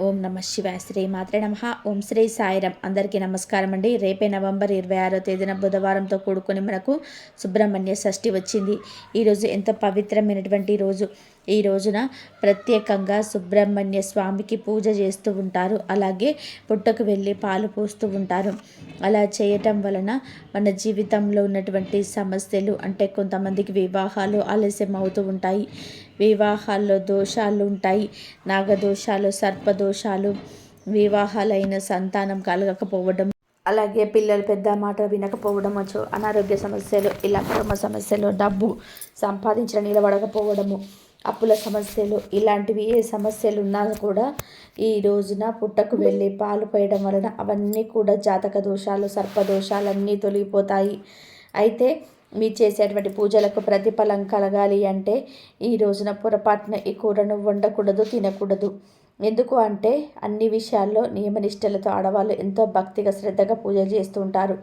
ఓం నమ శివాయ శ్రీ మాత్రే నమ. ఓం శ్రీ సాయిరం అందరికీ నమస్కారం అండి. రేపే నవంబర్ ఇరవై ఆరో తేదీన బుధవారంతో కూడుకొని మనకు సుబ్రహ్మణ్య షష్ఠి వచ్చింది. ఈరోజు ఎంతో పవిత్రమైనటువంటి రోజు. ఈ రోజున ప్రత్యేకంగా సుబ్రహ్మణ్య స్వామికి పూజ చేస్తూ ఉంటారు. అలాగే పుట్టకు వెళ్ళి పాలు పోస్తూ ఉంటారు. అలా చేయటం వలన మన జీవితంలో ఉన్నటువంటి సమస్యలు అంటే కొంతమందికి వివాహాలు ఆలస్యం అవుతూ ఉంటాయి. వివాహాల్లో దోషాలు ఉంటాయి నాగదోషాలు సర్పదోషాలు వివాహాలైన సంతానం కలగకపోవడం. అలాగే పిల్లలు పెద్ద మాట వినకపోవడం వచ్చు అనారోగ్య సమస్యలు ఇలా కుటుంబ సమస్యలు డబ్బు సంపాదించడం నిలబడకపోవడము అప్పుల సమస్యలు ఇలాంటివి ఏ సమస్యలు ఉన్నా కూడా ఈ రోజున పుట్టకు వెళ్ళి పాలు పోయడం వలన అవన్నీ కూడా జాతక దోషాలు సర్పదోషాలు అన్నీ తొలగిపోతాయి. అయితే మీరు చేసేటువంటి పూజలకు ప్రతిఫలం కలగాలి అంటే ఈ రోజున పొరపాటున ఈ కూరను వండకూడదు తినకూడదు. ఎందుకు అంటే అన్ని విషయాల్లో నియమనిష్టలతో ఆడవాళ్ళు ఎంతో భక్తిగా శ్రద్ధగా పూజలు చేస్తూ ఉంటారు.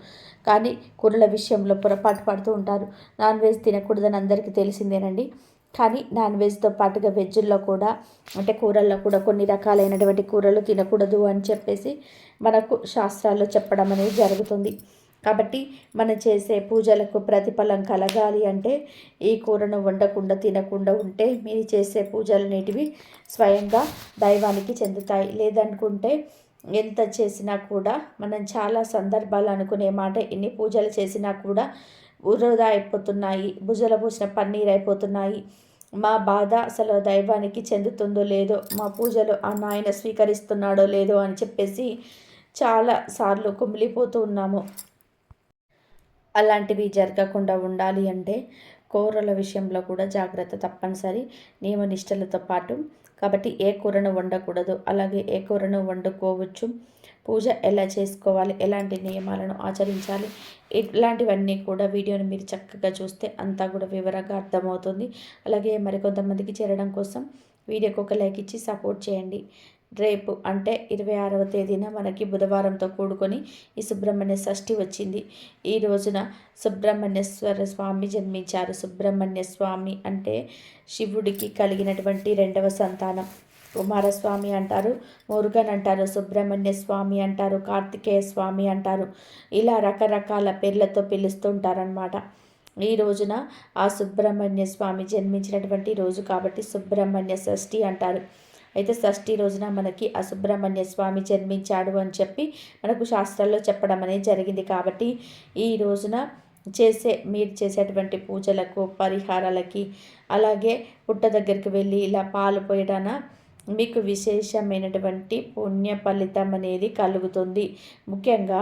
కానీ కూరల విషయంలో పొరపాటు పడుతూ ఉంటారు. నాన్ వెజ్ తినకూడదని అందరికీ తెలిసిందేనండి. కానీ నాన్ వెజ్తో పాటుగా వెజ్లో కూడా అంటే కూరల్లో కూడా కొన్ని రకాలైనటువంటి కూరలు తినకూడదు అని చెప్పేసి మనకు శాస్త్రాల్లో చెప్పడం అనేది జరుగుతుంది. కాబట్టి మనం చేసే పూజలకు ప్రతిఫలం కలగాలి అంటే ఈ కూరను వండకుండా తినకుండా ఉంటే మీరు చేసే పూజలనేటివి స్వయంగా దైవానికి చెందుతాయి. లేదనుకుంటే ఎంత చేసినా కూడా మనం చాలా సందర్భాలు అనుకునే మాట ఎన్ని పూజలు చేసినా కూడా వృధా అయిపోతున్నాయి భుజల పూసిన పన్నీర్ అయిపోతున్నాయి. మా బాధ అసలు దైవానికి చెందుతుందో లేదో మా పూజలు ఆ నాయన స్వీకరిస్తున్నాడో లేదో అని చెప్పేసి చాలా సార్లు కుమిలిపోతూ ఉన్నాము. అలాంటివి జరగకుండా ఉండాలి అంటే కూరల విషయంలో కూడా జాగ్రత్త తప్పనిసరి. నియమ నిష్టలతో పాటు కాబట్టి ఏ కూరను వండకూడదు అలాగే ఏ కూరను వండుకోవచ్చు. పూజ ఎలా చేసుకోవాలి ఎలాంటి నియమాలను ఆచరించాలి ఇలాంటివన్నీ కూడా వీడియోని మీరు చక్కగా చూస్తే అంతా కూడా వివరంగా అర్థమవుతుంది. అలాగే మరికొంతమందికి చేరడం కోసం వీడియోకి ఒక లైక్ ఇచ్చి సపోర్ట్ చేయండి. రేపు అంటే ఇరవై ఆరవ తేదీన మనకి బుధవారంతో కూడుకొని ఈ సుబ్రహ్మణ్య షష్ఠి వచ్చింది. ఈ రోజున సుబ్రహ్మణ్యేశ్వర స్వామి జన్మించారు. సుబ్రహ్మణ్య స్వామి అంటే శివుడికి కలిగినటువంటి రెండవ సంతానం. కుమారస్వామి అంటారు మురుగన్ అంటారు సుబ్రహ్మణ్య స్వామి అంటారు కార్తికేయ స్వామి అంటారు. ఇలా రకరకాల పేర్లతో పిలుస్తుంటారనమాట ఈ రోజున ఆ సుబ్రహ్మణ్య స్వామి జన్మించినటువంటి రోజు కాబట్టి సుబ్రహ్మణ్య షష్ఠి అంటారు. అయితే షష్ఠి రోజున మనకి అసుబ్రహ్మణ్య స్వామి జన్మించాడు అని చెప్పి మనకు శాస్త్రాల్లో చెప్పడం అనేది జరిగింది కాబట్టి ఈ రోజున చేసే మీరు చేసేటువంటి పూజలకు పరిహారాలకి అలాగే పుట్ట దగ్గరికి వెళ్ళి ఇలా పాలు పోయడాన మీకు విశేషమైనటువంటి పుణ్య ఫలితం అనేది కలుగుతుంది. ముఖ్యంగా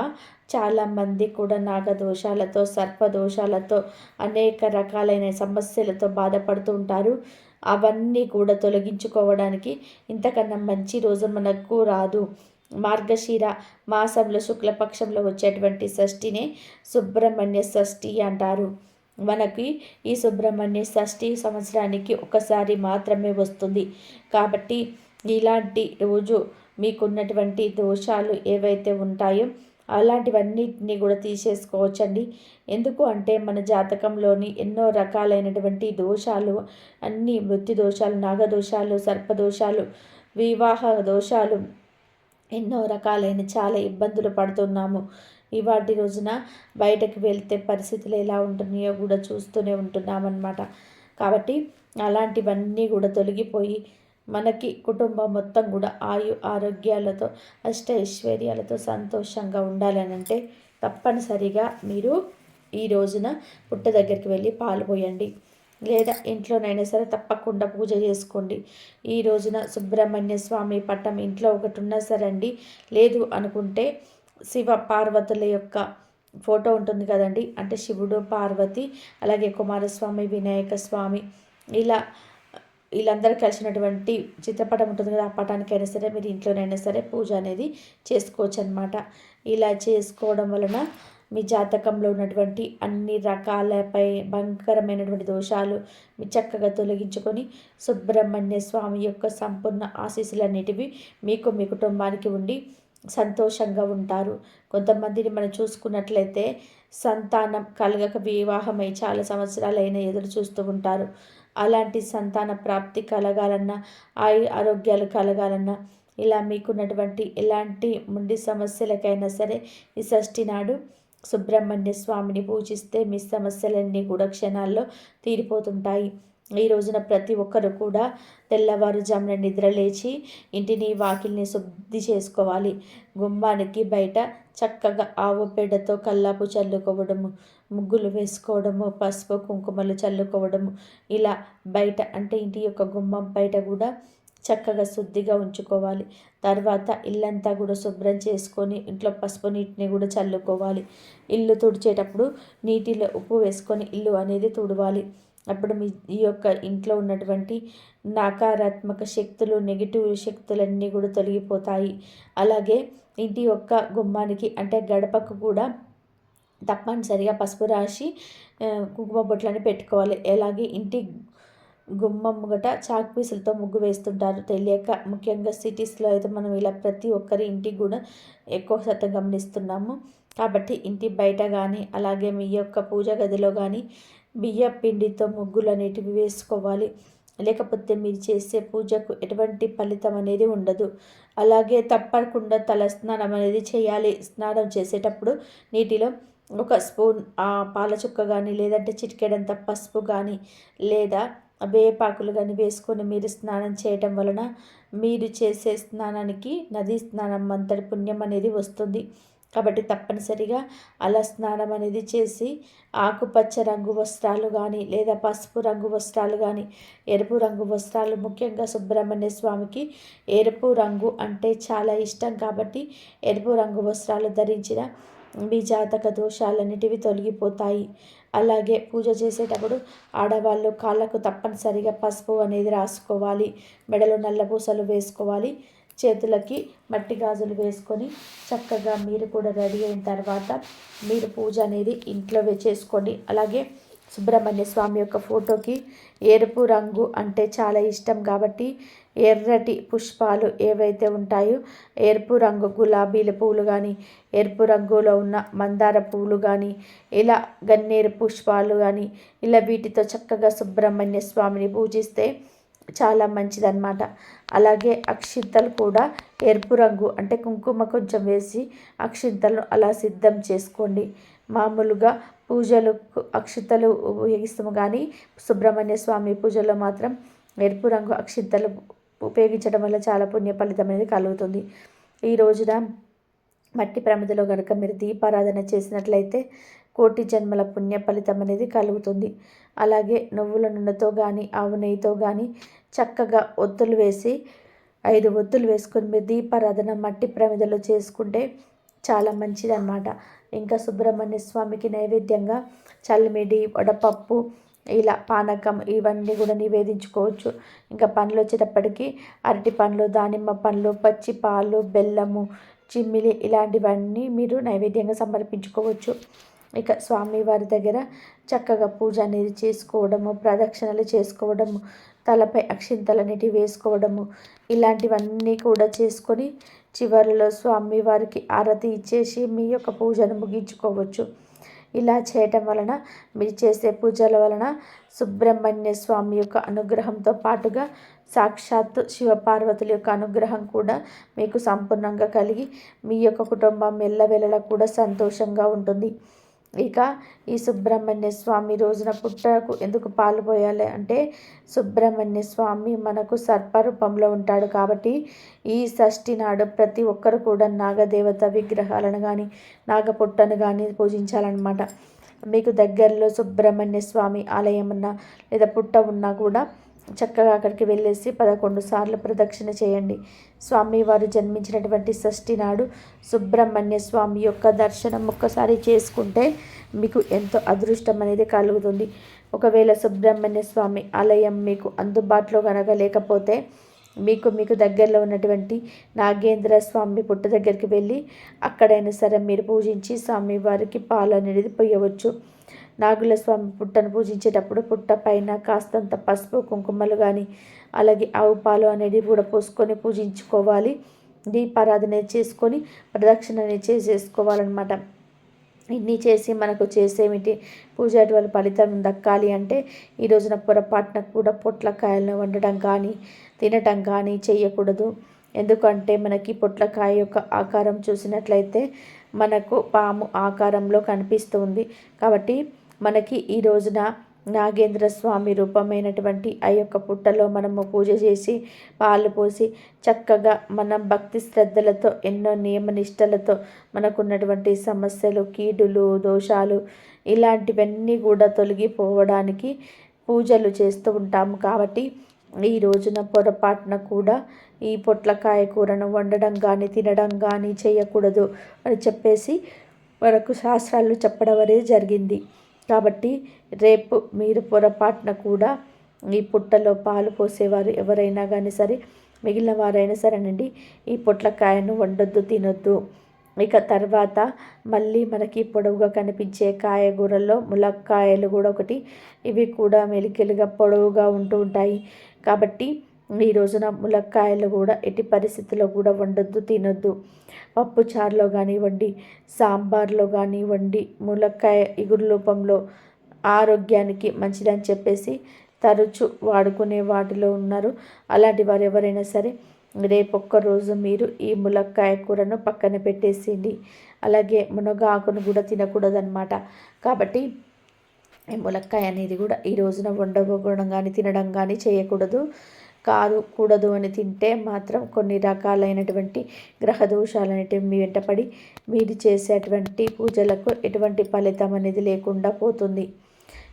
చాలామంది కూడా నాగదోషాలతో సర్పదోషాలతో అనేక రకాలైన సమస్యలతో బాధపడుతూ ఉంటారు. అవన్నీ కూడా తొలగించుకోవడానికి ఇంతకన్నా మంచి రోజు మనకు రాదు. మార్గశిర మాసంలో శుక్లపక్షంలో వచ్చేటువంటి షష్ఠినే సుబ్రహ్మణ్య షష్ఠి అంటారు. మనకి ఈ సుబ్రహ్మణ్య షష్ఠి సంవత్సరానికి ఒకసారి మాత్రమే వస్తుంది. కాబట్టి ఇలాంటి రోజు మీకున్నటువంటి దోషాలు ఏవైతే ఉంటాయో అలాంటివన్నిటిని కూడా తీసేసుకోవచ్చండి. ఎందుకు అంటే మన జాతకంలోని ఎన్నో రకాలైనటువంటి దోషాలు అన్ని మృత్యు దోషాలు నాగదోషాలు సర్పదోషాలు వివాహ దోషాలు ఎన్నో రకాలైన చాలా ఇబ్బందులు పడుతున్నాము. ఇవాటి రోజున బయటకు వెళ్తే పరిస్థితులు ఎలా ఉంటున్నాయో కూడా చూస్తూనే ఉంటున్నామన్నమాట. కాబట్టి అలాంటివన్నీ కూడా తొలగిపోయి మనకి కుటుంబం మొత్తం కూడా ఆయు ఆరోగ్యాలతో అష్ట ఐశ్వర్యాలతో సంతోషంగా ఉండాలని అంటే తప్పనిసరిగా మీరు ఈ రోజున పుట్ట దగ్గరికి వెళ్ళి పాలు పోయండి. లేదా ఇంట్లోనైనా సరే తప్పకుండా పూజ చేసుకోండి. ఈ రోజున సుబ్రహ్మణ్య స్వామి పట్టం ఇంట్లో ఒకటి ఉన్నా సరే అండి లేదు అనుకుంటే శివ పార్వతుల యొక్క ఫోటో ఉంటుంది కదండి. అంటే శివుడు పార్వతి అలాగే కుమారస్వామి వినాయక స్వామి ఇలా వీళ్ళందరూ కలిసినటువంటి చిత్రపటం ఉంటుంది కదా ఆ పటానికైనా సరే మీరు ఇంట్లోనైనా సరే పూజ అనేది చేసుకోవచ్చు అనమాట ఇలా చేసుకోవడం వలన మీ జాతకంలో ఉన్నటువంటి అన్ని రకాలపై భయంకరమైనటువంటి దోషాలు మీ చక్కగా తొలగించుకొని సుబ్రహ్మణ్య స్వామి యొక్క సంపూర్ణ ఆశీస్సులన్నిటివి మీకు మీ కుటుంబానికి ఉండి సంతోషంగా ఉంటారు. కొంతమందిని మనం చూసుకున్నట్లయితే సంతానం కలగక వివాహమై చాలా సంవత్సరాలైన ఎదురు చూస్తూ ఉంటారు. అలాంటి సంతాన ప్రాప్తి కలగాలన్నా ఆయు ఆరోగ్యాలు కలగాలన్నా ఇలా మీకున్నటువంటి ఎలాంటి ముండి సమస్యలకైనా సరే ఈ షష్ఠి నాడు సుబ్రహ్మణ్య స్వామిని పూజిస్తే మీ సమస్యలన్నీ కూడా క్షణాల్లో తీరిపోతుంటాయి. ఈ రోజున ప్రతి ఒక్కరు కూడా తెల్లవారుజామున నిద్రలేచి ఇంటిని వాకిల్ని శుద్ధి చేసుకోవాలి. గుమ్మానికి బయట చక్కగా ఆవు పేడతో కల్లాపు చల్లుకోవడము ముగ్గులు వేసుకోవడము పసుపు కుంకుమలు చల్లుకోవడము ఇలా బయట అంటే ఇంటి యొక్క గుమ్మం బయట కూడా చక్కగా శుద్ధిగా ఉంచుకోవాలి. తర్వాత ఇల్లంతా కూడా శుభ్రం చేసుకొని ఇంట్లో పసుపు నీటిని కూడా చల్లుకోవాలి. ఇల్లు తుడిచేటప్పుడు నీటిలో ఉప్పు వేసుకొని ఇల్లు అనేది తుడవాలి. అప్పుడు మీ ఈ యొక్క ఇంట్లో ఉన్నటువంటి నకారాత్మక శక్తులు నెగిటివ్ శక్తులన్నీ కూడా తొలగిపోతాయి. అలాగే ఇంటి యొక్క గుమ్మానికి అంటే గడపకు కూడా తప్పనిసరిగా పసుపు రాసి కుంకుమ బొట్లని పెట్టుకోవాలి. అలాగే ఇంటి గుమ్మం గట చాక్ పీసులతో ముగ్గు వేస్తుంటారు. తెలియక ముఖ్యంగా సిటీస్లో అయితే మనం ఇలా ప్రతి ఒక్కరి ఇంటికి కూడా ఎక్కువ శాతం గమనిస్తున్నాము. కాబట్టి ఇంటి బయట కానీ అలాగే మీ యొక్క పూజ గదిలో కానీ బియ్య పిండితో ముగ్గులు అనేటివి వేసుకోవాలి. లేకపోతే మీరు చేసే పూజకు ఎటువంటి ఫలితం అనేది ఉండదు. అలాగే తప్పకుండా తల స్నానం అనేది చేయాలి. స్నానం చేసేటప్పుడు నీటిలో ఒక స్పూన్ పాల చుక్క కానీ లేదంటే చిటికెడంత పసుపు కానీ లేదా వేపాకులు కానీ వేసుకొని మీరు స్నానం చేయటం వలన మీరు చేసే స్నానానికి నదీ స్నానం అంతటి పుణ్యం అనేది వస్తుంది. కాబట్టి తప్పనిసరిగా అలా స్నానం అనేది చేసి ఆకుపచ్చ రంగు వస్త్రాలు కానీ లేదా పసుపు రంగు వస్త్రాలు కానీ ఎరుపు రంగు వస్త్రాలు ముఖ్యంగా సుబ్రహ్మణ్య స్వామికి ఎరుపు రంగు అంటే చాలా ఇష్టం కాబట్టి ఎరుపు రంగు వస్త్రాలు ధరించిన మీ జాతక దోషాలన్నిటివి తొలగిపోతాయి. అలాగే పూజ చేసేటప్పుడు ఆడవాళ్ళు కాళ్ళకు తప్పనిసరిగా పసుపు అనేది రాసుకోవాలి మెడలో నల్ల పూసలు వేసుకోవాలి చేతులకి మట్టి గాజులు వేసుకొని చక్కగా మీరు కూడా రెడీ అయిన తర్వాత మీరు పూజ అనేది ఇంట్లో చేసుకోండి. అలాగే సుబ్రహ్మణ్య స్వామి యొక్క ఫోటోకి ఎరుపు రంగు అంటే చాలా ఇష్టం కాబట్టి ఎర్రటి పుష్పాలు ఏవైతే ఉంటాయో ఎరుపు రంగు గులాబీల పువ్వులు కానీ ఎరుపు రంగులో ఉన్న మందార పువ్వులు కానీ ఇలా గన్నేరు పుష్పాలు కానీ ఇలా వీటితో చక్కగా సుబ్రహ్మణ్య స్వామిని పూజిస్తే చాలా మంచిదన్నమాట. అలాగే అక్షింతలు కూడా ఎరుపు రంగు అంటే కుంకుమ కొంచెం వేసి అక్షింతలను అలా సిద్ధం చేసుకోండి. మామూలుగా పూజలు అక్షింతలు ఉపయోగిస్తాము కానీ సుబ్రహ్మణ్య స్వామి పూజలో మాత్రం ఎరుపు రంగు అక్షింతలు ఉపయోగించడం వల్ల చాలా పుణ్య ఫలితం అనేది కలుగుతుంది. ఈ రోజున మట్టి ప్రమిదలో కనుక మీరు దీపారాధన చేసినట్లయితే కోటి జన్మల పుణ్య ఫలితం అనేది కలుగుతుంది. అలాగే నువ్వుల నూనెతో కానీ ఆవు నెయ్యితో కానీ చక్కగా ఒత్తులు వేసి ఐదు ఒత్తులు వేసుకొని మీరు దీపారాధన మట్టి ప్రమిదలో చేసుకుంటే చాలా మంచిదన్నమాట. ఇంకా సుబ్రహ్మణ్య స్వామికి నైవేద్యంగా చల్లిమిడి వడపప్పు ఇలా పానకం ఇవన్నీ కూడా నివేదించుకోవచ్చు. ఇంకా పండ్లు వచ్చేటప్పటికి అరటి పండ్లు దానిమ్మ పండ్లు పచ్చి పాలు బెల్లము చిమ్మిలి ఇలాంటివన్నీ మీరు నైవేద్యంగా సమర్పించుకోవచ్చు. ఇక స్వామివారి దగ్గర చక్కగా పూజ అనేది చేసుకోవడము ప్రదక్షిణలు చేసుకోవడము తలపై అక్షింతలన్నిటి వేసుకోవడము. ఇలాంటివన్నీ కూడా చేసుకొని చివరిలో స్వామివారికి ఆరతి ఇచ్చేసి మీ యొక్క పూజను ముగించుకోవచ్చు. ఇలా చేయటం వలన మీరు చేసే పూజల వలన సుబ్రహ్మణ్య స్వామి యొక్క అనుగ్రహంతో పాటుగా సాక్షాత్తు శివపార్వతుల యొక్క అనుగ్రహం కూడా మీకు సంపూర్ణంగా కలిగి మీ యొక్క కుటుంబం మెల్లవెల్లలా కూడా సంతోషంగా ఉంటుంది. ఇక ఈ సుబ్రహ్మణ్య స్వామి రోజున పుట్టకు ఎందుకు పాలు పోయాలి? అంటే సుబ్రహ్మణ్య స్వామి మనకు సర్పరూపంలో ఉంటాడు కాబట్టి ఈ షష్ఠి నాడు ప్రతి ఒక్కరు కూడా నాగదేవత విగ్రహాలను కానీ నాగపుట్టను కానీ పూజించాలన్నమాట. మీకు దగ్గరలో సుబ్రహ్మణ్య స్వామి ఆలయం ఉన్నా లేదా పుట్ట ఉన్నా కూడా చక్కగా అక్కడికి వెళ్ళేసి పదకొండు సార్లు ప్రదక్షిణ చేయండి. స్వామివారు జన్మించినటువంటి షష్ఠి నాడు సుబ్రహ్మణ్య స్వామి యొక్క దర్శనం ఒక్కసారి చేసుకుంటే మీకు ఎంతో అదృష్టం అనేది కలుగుతుంది. ఒకవేళ సుబ్రహ్మణ్య స్వామి ఆలయం మీకు అందుబాటులో కనుక లేకపోతే మీకు మీకు దగ్గరలో ఉన్నటువంటి నాగేంద్ర స్వామి పుట్ట దగ్గరికి వెళ్ళి అక్కడైనా సరే మీరు పూజించి స్వామివారికి పాలు అనేది పోయవచ్చు నాగుల స్వామి పుట్టను పూజించేటప్పుడు పుట్ట పైన కాస్తంత పసుపు కుంకుమలు కానీ అలాగే ఆవు పాలు అనేది కూడా పోసుకొని పూజించుకోవాలి. దీపారాధన చేసుకొని ప్రదక్షిణ చేసేసుకోవాలన్నమాట. ఇన్ని చేసి మనకు చేసేమిటి? పూజ అటువంటి ఫలితం దక్కాలి అంటే ఈ రోజున పొరపాటున కూడా పొట్లకాయలను వండటం కానీ తినటం కానీ చేయకూడదు ఎందుకంటే మనకి పొట్లకాయ యొక్క ఆకారం చూసినట్లయితే మనకు పాము ఆకారంలో కనిపిస్తుంది. కాబట్టి మనకి ఈ రోజున నాగేంద్ర స్వామి రూపమైనటువంటి ఆ యొక్క పుట్టలో మనము పూజ చేసి పాలు పోసి చక్కగా మనం భక్తి శ్రద్ధలతో ఎన్నో నియమ నిష్టలతో మనకున్నటువంటి సమస్యలు కీడులు దోషాలు ఇలాంటివన్నీ కూడా తొలగిపోవడానికి పూజలు చేస్తూ ఉంటాము కాబట్టి ఈ రోజున పొరపాటున కూడా ఈ పొట్లకాయ కూరను వండడం కానీ తినడం కానీ చేయకూడదు అని చెప్పేసి మనకు శాస్త్రాలు చెప్పడం అనేది జరిగింది. కాబట్టి రేపు మీరు పొరపాటున కూడా ఈ పుట్టలో పాలు పోసేవారు ఎవరైనా కానీ సరే మిగిలిన వారైనా సరేనండి ఈ పొట్లకాయను వండొద్దు తినొద్దు. ఇక తర్వాత మళ్ళీ మనకి పొడవుగా కనిపించే కాయగూరల్లో ములక్కాయలు కూడా ఒకటి ఇవి కూడా మెలికెలుగా పొడవుగా ఉంటూ ఉంటాయి. కాబట్టి ఈ రోజున ములక్కాయలు కూడా ఎట్టి పరిస్థితుల్లో కూడా వండొద్దు తినొద్దు. పప్పు చారులో కానివ్వండి సాంబార్లో కానివ్వండి ములక్కాయ ఇగురు రూపంలో ఆరోగ్యానికి మంచిదని చెప్పేసి తరచు వాడుకునే వాటిలో ఉన్నారు. అలాంటి వారు ఎవరైనా సరే రేపొక్క రోజు మీరు ఈ ములక్కాయ కూరను పక్కన పెట్టేసింది అలాగే మునగ ఆకును కూడా తినకూడదనమాట కాబట్టి ఈ ములక్కాయ అనేది కూడా ఈ రోజున వండకూడడం కానీ తినడం కానీ చేయకూడదు. కాదు కూడదు అని తింటే మాత్రం కొన్ని రకాలైనటువంటి గ్రహ దోషాలు అనేటివి మీ వెంటపడి మీరు చేసేటువంటి పూజలకు ఎటువంటి ఫలితం అనేది లేకుండా పోతుంది.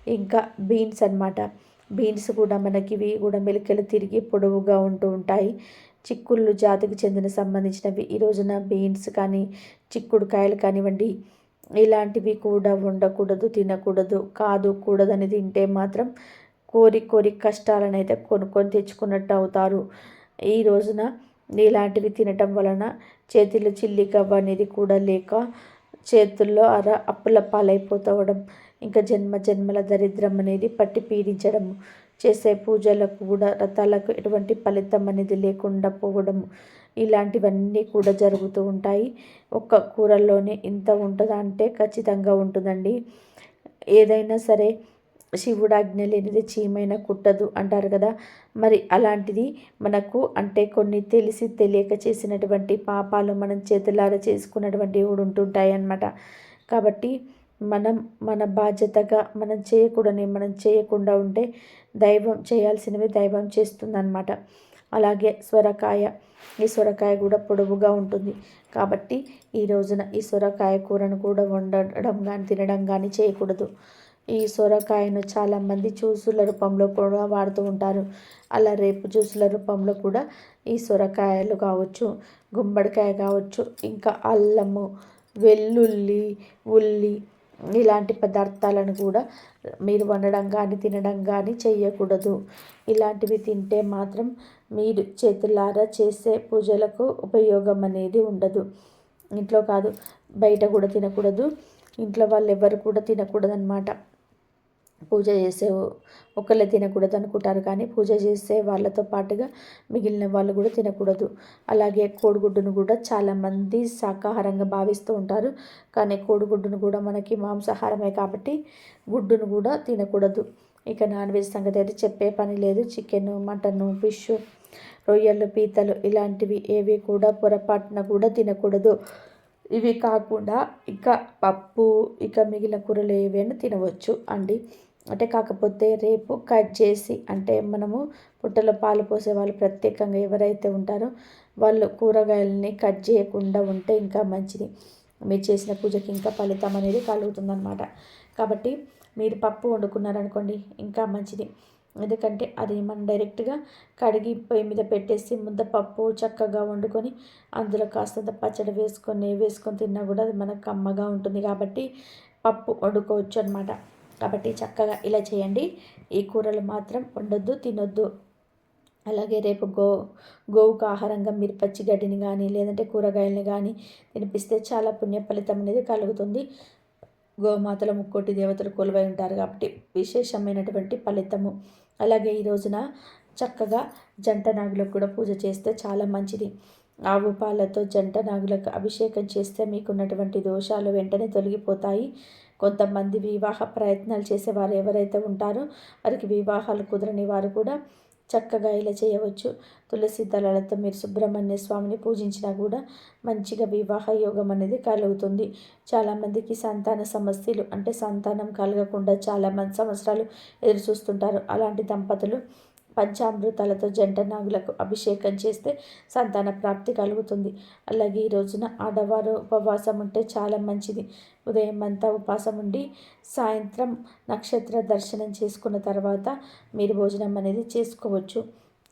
ఇంకా బీన్స్ అనమాట బీన్స్ కూడా మనకి ఇవి కూడా మెలికలు తిరిగి పొడవుగా ఉంటూ ఉంటాయి. చిక్కుళ్ళు జాతికి చెందిన సంబంధించినవి. ఈ రోజున బీన్స్ కానీ చిక్కుడుకాయలు కానివ్వండి ఇలాంటివి కూడా ఉండకూడదు తినకూడదు కాదు కూడదని తింటే మాత్రం కోరి కోరి కష్టాలను అయితే కొనుక్కొని తెచ్చుకున్నట్టు అవుతారు ఈ రోజున ఇలాంటివి తినటం వలన చేతిలో చిల్లిగవ్వ అనేది కూడా లేక చేతుల్లో అర అప్పుల పాలైపోతవడం ఇంకా జన్మ జన్మల దరిద్రం అనేది పట్టి పీడించడం చేసే పూజలకు కూడా రథాలకు ఎటువంటి ఫలితం అనేది లేకుండా పోవడం ఇలాంటివన్నీ కూడా జరుగుతూ ఉంటాయి. ఒక్క కూరల్లోనే ఇంత ఉంటుందా అంటే ఖచ్చితంగా ఉంటుందండి. ఏదైనా సరే శివుడాజ్ఞ లేనిది చీమైన కుట్టదు అంటారు కదా. మరి అలాంటిది మనకు అంటే కొన్ని తెలిసి తెలియక చేసినటువంటి పాపాలు మనం చేతులారా చేసుకున్నటువంటి కూడా ఉంటుంటాయి అన్నమాట కాబట్టి మనం మన బాధ్యతగా మనం చేయకూడని మనం చేయకుండా ఉంటే దైవం చేయాల్సినవి దైవం చేస్తుందన్నమాట. అలాగే సొరకాయ ఈ సొరకాయ కూడా పొడవుగా ఉంటుంది. కాబట్టి ఈ రోజున ఈ సొరకాయ కూరను కూడా వండడం కానీ తినడం కానీ చేయకూడదు. ఈ సొరకాయను చాలామంది జ్యూసుల రూపంలో కూడా వాడుతూ ఉంటారు. అలా రేపు జ్యూసుల రూపంలో కూడా ఈ సొరకాయలు కావచ్చు గుమ్మడికాయ కావచ్చు ఇంకా అల్లము వెల్లుల్లి ఉల్లి ఇలాంటి పదార్థాలను కూడా మీరు వండడం కానీ తినడం కానీ చేయకూడదు. ఇలాంటివి తింటే మాత్రం మీరు చేతులారా చేసే పూజలకు ఉపయోగం అనేది ఉండదు. ఇంట్లో కాదు బయట కూడా తినకూడదు. ఇంట్లో వాళ్ళు ఎవరు కూడా తినకూడదు అనమాట పూజ చేసే ఒకళ్ళే తినకూడదు అనుకుంటారు కానీ పూజ చేసే వాళ్ళతో పాటుగా మిగిలిన వాళ్ళు కూడా తినకూడదు. అలాగే కోడిగుడ్డును కూడా చాలామంది శాకాహారంగా భావిస్తూ ఉంటారు. కానీ కోడిగుడ్డును కూడా మనకి మాంసాహారమే కాబట్టి గుడ్డును కూడా తినకూడదు. ఇక నాన్ వెజ్ సంగతి అయితే చెప్పే పని లేదు. చికెన్ మటన్ ఫిష్ రొయ్యలు పీతలు ఇలాంటివి ఏవి కూడా పొరపాటున కూడా తినకూడదు. ఇవి కాకుండా ఇక పప్పు ఇక మిగిలిన కూరలు ఏవైనా తినవచ్చు అండి. అంటే కాకపోతే రేపు కట్ చేసి అంటే మనము పుట్టలో పాలు పోసే వాళ్ళు ప్రత్యేకంగా ఎవరైతే ఉంటారో వాళ్ళు కూరగాయలని కట్ చేయకుండా ఉంటే ఇంకా మంచిది. మీరు చేసిన పూజకి ఇంకా ఫలితం అనేది కలుగుతుందన్నమాట. కాబట్టి మీరు పప్పు వండుకున్నారనుకోండి ఇంకా మంచిది. ఎందుకంటే అది మనం డైరెక్ట్గా కడిగి పొయ్యి మీద పెట్టేసి ముద్దపప్పు చక్కగా వండుకొని అందులో కాస్తంత పచ్చడి వేసుకొని వేసుకొని తిన్నా కూడా అది మనకు కమ్మగా ఉంటుంది కాబట్టి పప్పు వండుకోవచ్చు అనమాట కాబట్టి చక్కగా ఇలా చేయండి. ఈ కూరలు మాత్రం వండొద్దు తినొద్దు. అలాగే రేపు గో గోవుకు ఆహారంగా మీరు పచ్చిగడ్డిని కానీ లేదంటే కూరగాయలని కానీ తినిపిస్తే చాలా పుణ్య ఫలితం అనేది కలుగుతుంది. గోమాతల ముక్కోటి దేవతలు కొలువై ఉంటారు కాబట్టి విశేషమైనటువంటి ఫలితము. అలాగే ఈ రోజున చక్కగా జంట నాగులకు కూడా పూజ చేస్తే చాలా మంచిది. ఆవు పాలతో జంట నాగులకు అభిషేకం చేస్తే మీకున్నటువంటి దోషాలు వెంటనే తొలగిపోతాయి. కొంతమంది వివాహ ప్రయత్నాలు చేసేవారు ఎవరైతే ఉంటారో వారికి వివాహాలు కుదరని వారు కూడా చక్కగా ఇలా చేయవచ్చు. తులసి దళాలతో మీరు సుబ్రహ్మణ్య స్వామిని పూజించినా కూడా మంచిగా వివాహ యోగం అనేది కలుగుతుంది. చాలామందికి సంతాన సమస్యలు అంటే సంతానం కలగకుండా చాలామంది సంవత్సరాలు ఎదురు చూస్తుంటారు. అలాంటి దంపతులు పంచామృతాలతో జంట నాగులకు అభిషేకం చేస్తే సంతాన ప్రాప్తి కలుగుతుంది. అలాగే ఈ రోజున ఆడవారు ఉపవాసం ఉంటే చాలా మంచిది. ఉదయం అంతా ఉపవాసం ఉండి సాయంత్రం నక్షత్ర దర్శనం చేసుకున్న తర్వాత మీరు భోజనం అనేది చేసుకోవచ్చు.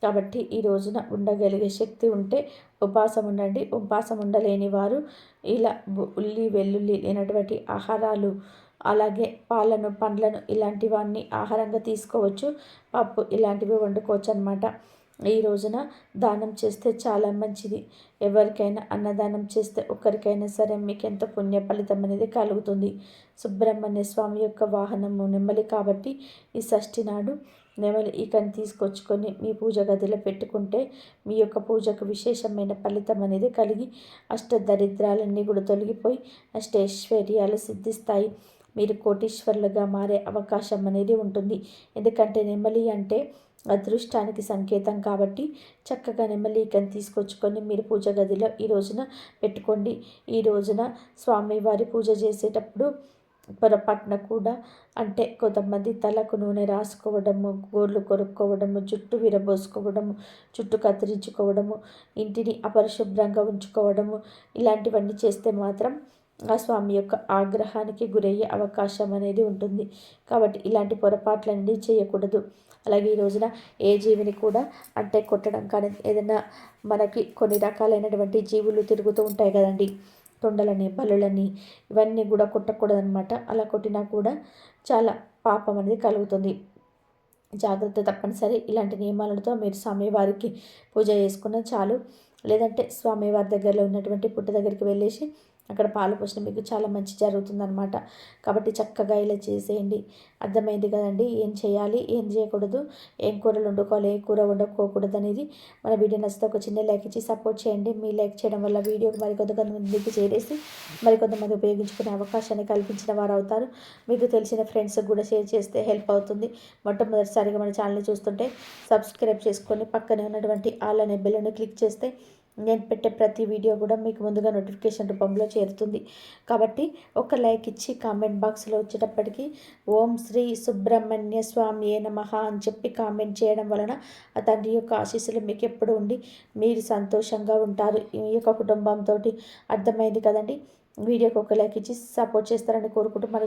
కాబట్టి ఈ రోజున ఉండగలిగే శక్తి ఉంటే ఉపవాసం ఉండండి. ఉపవాసం ఉండలేని వారు ఇలా ఉల్లి వెల్లుల్లి లేనటువంటి ఆహారాలు అలాగే పాలను పండ్లను ఇలాంటివన్నీ ఆహారంగా తీసుకోవచ్చు. పప్పు ఇలాంటివి వండుకోవచ్చు అనమాట ఈ రోజున దానం చేస్తే చాలా మంచిది. ఎవరికైనా అన్నదానం చేస్తే ఒక్కరికైనా సరే మీకు ఎంతో పుణ్య ఫలితం అనేది కలుగుతుంది. సుబ్రహ్మణ్య స్వామి యొక్క వాహనము నెమ్మలి కాబట్టి ఈ షష్ఠి నాడు నెమలి ఈకని తీసుకొచ్చుకొని మీ పూజ గదిలో పెట్టుకుంటే మీ యొక్క పూజకు విశేషమైన ఫలితం అనేది కలిగి అష్ట దరిద్రాలన్నీ కూడా తొలగిపోయి అష్టైశ్వర్యాలు సిద్ధిస్తాయి. మీరు కోటీశ్వరులుగా మారే అవకాశం అనేది ఉంటుంది. ఎందుకంటే నెమలి అంటే అదృష్టానికి సంకేతం కాబట్టి చక్కగా నెమలీకని తీసుకొచ్చుకొని మీరు పూజ గదిలో ఈ రోజున పెట్టుకోండి. ఈ రోజున స్వామివారి పూజ చేసేటప్పుడు పొరపాటున కూడా అంటే కొంతమంది తలకు నూనె రాసుకోవడము గోర్లు కొరుక్కోవడము జుట్టు విరబోసుకోవడము జుట్టు కత్తిరించుకోవడము ఇంటిని అపరిశుభ్రంగా ఉంచుకోవడము ఇలాంటివన్నీ చేస్తే మాత్రం ఆ స్వామి యొక్క ఆగ్రహానికి గురయ్యే అవకాశం అనేది ఉంటుంది. కాబట్టి ఇలాంటి పొరపాట్లన్నీ చేయకూడదు. అలాగే ఈ రోజున ఏ జీవిని కూడా అంటే కొట్టడం కానీ ఏదైనా మనకి కొన్ని రకాలైనటువంటి జీవులు తిరుగుతూ ఉంటాయి కదండి. తొండలని బలులని ఇవన్నీ కూడా కొట్టకూడదనమాట అలా కొట్టినా కూడా చాలా పాపం అనేది కలుగుతుంది. జాగ్రత్త తప్పనిసరి. ఇలాంటి నియమాలతో మీరు స్వామివారికి పూజ చేసుకున్న చాలు. లేదంటే స్వామివారి దగ్గరలో ఉన్నటువంటి పుట్ట దగ్గరికి వెళ్ళేసి అక్కడ పాలు పోసిన మీకు చాలా మంచి జరుగుతుందనమాట కాబట్టి చక్కగా ఇలా చేసేయండి. అర్థమైంది కదండి? ఏం చేయాలి? ఏం చేయకూడదు? ఏం కూరలు వండుకోవాలి? ఏ కూర వండుకోకూడదు అనేది మన వీడియో నచ్చితే ఒక చిన్న లైక్ ఇచ్చి సపోర్ట్ చేయండి. మీ లైక్ చేయడం వల్ల వీడియోకి మరికొంతమందికి చేరేసి మరికొంతమంది ఉపయోగించుకునే అవకాశాన్ని కల్పించిన వారు అవుతారు. మీకు తెలిసిన ఫ్రెండ్స్కి కూడా షేర్ చేస్తే హెల్ప్ అవుతుంది. మొట్టమొదటిసారిగా మన ఛానల్ చూస్తుంటే సబ్స్క్రైబ్ చేసుకొని పక్కనే ఉన్నటువంటి ఆల్ అనే బెల్లను క్లిక్ చేస్తే నేను పెట్టే ప్రతి వీడియో కూడా మీకు ముందుగా నోటిఫికేషన్ రూపంలో చేరుతుంది. కాబట్టి ఒక లైక్ ఇచ్చి కామెంట్ బాక్స్లో వచ్చేటప్పటికి ఓం శ్రీ సుబ్రహ్మణ్య స్వామి ఏ నమ అని చెప్పి కామెంట్ చేయడం వలన ఆ తండ్రి యొక్క ఆశీస్సులు మీకు ఎప్పుడు ఉండి మీరు సంతోషంగా ఉంటారు. ఈ యొక్క కుటుంబంతో అర్థమైంది కదండి. వీడియోకి ఒక లైక్ ఇచ్చి సపోర్ట్ చేస్తారని కోరుకుంటూ మన